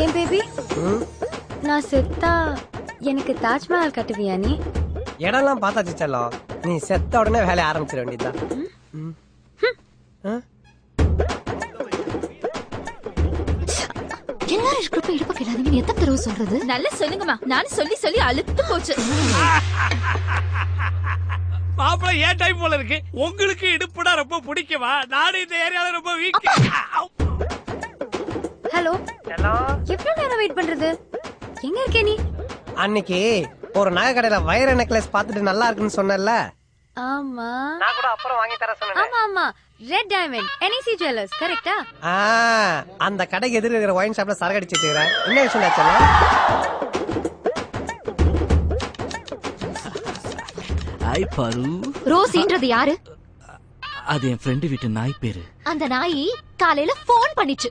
ஏன் பேபி? நான் செத்தா எனக்கு தாஜ்மஹால் கட்டுவியா நீ? இடம்லாம் பார்த்தாச்சு செல்லம் நீ செத்த உடனே வேலைய ஆரம்பிச்சிட வேண்டியதுதான்? எல்லாரும் இருக்கிறப்ப இடுப்ப கேளாதீங்க எத்தனை தடவை சொல்றது? நல்லா சொல்லுங்கம்மா. நானும் சொல்லி சொல்லி அழுத்து போச்சு. மாப்பிள்ள ஏன் டைம் போல இருக்கு? உங்களுக்கு இடுப்புனா ரொம்ப பிடிக்குமா? நானும் இந்த ஏரியால ரொம்ப வீக் ஹலோ? எவ்வளவு நேரம் வெயிட் பண்றது? எங்க இருக்கே நீ? அன்னைக்கு ஒரு நகை கடையில வைர நெக்லஸ் பார்த்துட்டு நல்லா இருக்குன்னு சொன்னேன்ல. ஆமா. நான் கூட அப்புறம் வாங்கி தர சொன்னேன். ஆமா ஆமா. ரெட் டைமண்ட் என்இசி ஜுவல்லர்ஸ் கரெக்டா ஆ, அந்த கடைக்கு எதிர இருக்கிற ஒயின் ஷாப்ல சரக்கு அடிச்சிட்டு இருக்கிறேன். என்ன விஷயம் செல்லம் ஹாய் பாரு ரோசின்றது யாரு? அது என் ஃப்ரெண்டு வீட்டு நாய் பேரு. அந்த நாய் காலையில போன் பண்ணிச்சு.